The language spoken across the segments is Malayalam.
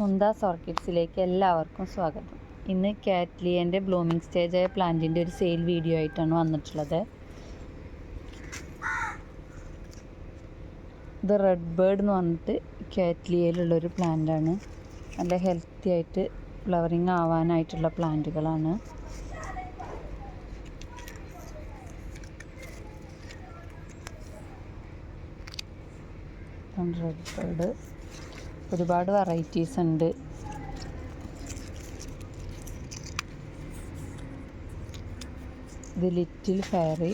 മുന്താസ് ഓർക്കിഡ്സിലേക്ക് എല്ലാവർക്കും സ്വാഗതം. ഇന്ന് കാറ്റ്ലിയന്റെ ബ്ലൂമിങ് സ്റ്റേജായ പ്ലാന്റിന്റെ ഒരു സെയിൽ വീഡിയോ ആയിട്ടാണ് വന്നിട്ടുള്ളത്. ഇത് റെഡ് ബേർഡ് എന്ന് പറഞ്ഞിട്ട് കാറ്റ്ലിയയിലുള്ളൊരു പ്ലാന്റാണ്. നല്ല ഹെൽത്തി ആയിട്ട് ഫ്ലവറിങ് ആവാനായിട്ടുള്ള പ്ലാന്റുകളാണ്. Red bird. ഒരുപാട് വെറൈറ്റീസ് ഉണ്ട്. ഇത് ലിറ്റിൽ ഫെയറി.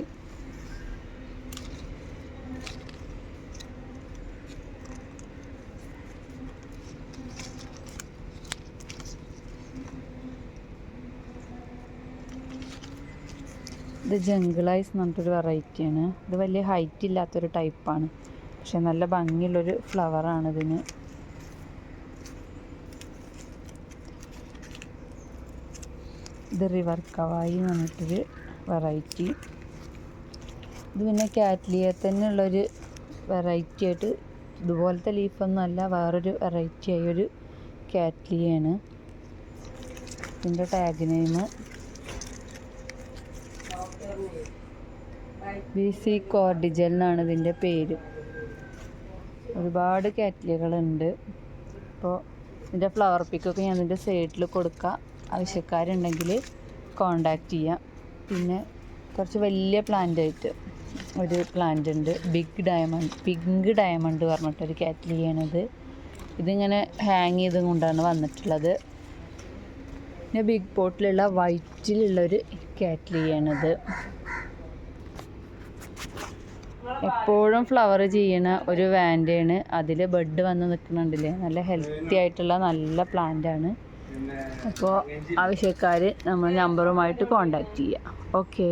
ഇത് ജംഗിൾ ഐസ് എന്ന് പറഞ്ഞിട്ടൊരു വെറൈറ്റിയാണ് ഇത് വലിയ ഹൈറ്റ് ഇല്ലാത്തൊരു ടൈപ്പാണ് പക്ഷെ നല്ല ഭംഗിയുള്ളൊരു ഫ്ലവറാണ് ഇതിന്. ഇത് റിവർ കവായി എന്ന് പറഞ്ഞിട്ടൊരു വെറൈറ്റി ഇത് പിന്നെ കാറ്റ്ലിയ തന്നെ ഉള്ളൊരു വെറൈറ്റി ആയിട്ട് ഇതുപോലത്തെ ലീഫൊന്നും അല്ല വേറൊരു വെറൈറ്റി ആയൊരു കാറ്റ്ലിയാണ്. ഇതിന്റെ tag name B C cordial എന്നാണ് ഇതിന്റെ പേര്. ഒരുപാട് കാറ്റ്ലികളുണ്ട്. അപ്പോൾ ഇതിന്റെ ഫ്ലവർ പിക്കൊക്കെ ഞാൻ ഇതിന്റെ സൈഡിൽ കൊടുക്കാം. ആവശ്യക്കാരുണ്ടെങ്കിൽ കോണ്ടാക്ട് ചെയ്യാം. പിന്നെ കുറച്ച് വലിയ പ്ലാന്റ് ആയിട്ട് ഒരു പ്ലാന്റ് ഉണ്ട്. ബിഗ് ഡയമണ്ട് പിങ്ക് ഡയമണ്ട് പറഞ്ഞിട്ടൊരു ചെയ്യണത്. ഇതിങ്ങനെ ഹാങ് ചെയ്തും കൊണ്ടാണ് വന്നിട്ടുള്ളത്. പിന്നെ ബിഗ് പോട്ടിലുള്ള വൈറ്റിലുള്ളൊരു ചെയ്യണത്. എപ്പോഴും ഫ്ലവർ ചെയ്യണ ഒരു വാൻഡയാണ് അതിൽ ബഡ് വന്ന് നിൽക്കുന്നുണ്ടല്ലേ? നല്ല ഹെൽത്തി ആയിട്ടുള്ള നല്ല പ്ലാന്റ് ആണ്. അപ്പോൾ ആവശ്യക്കാർ നമ്മൾ നമ്പറുമായിട്ട് കോണ്ടാക്ട് ചെയ്യുക ഓക്കേ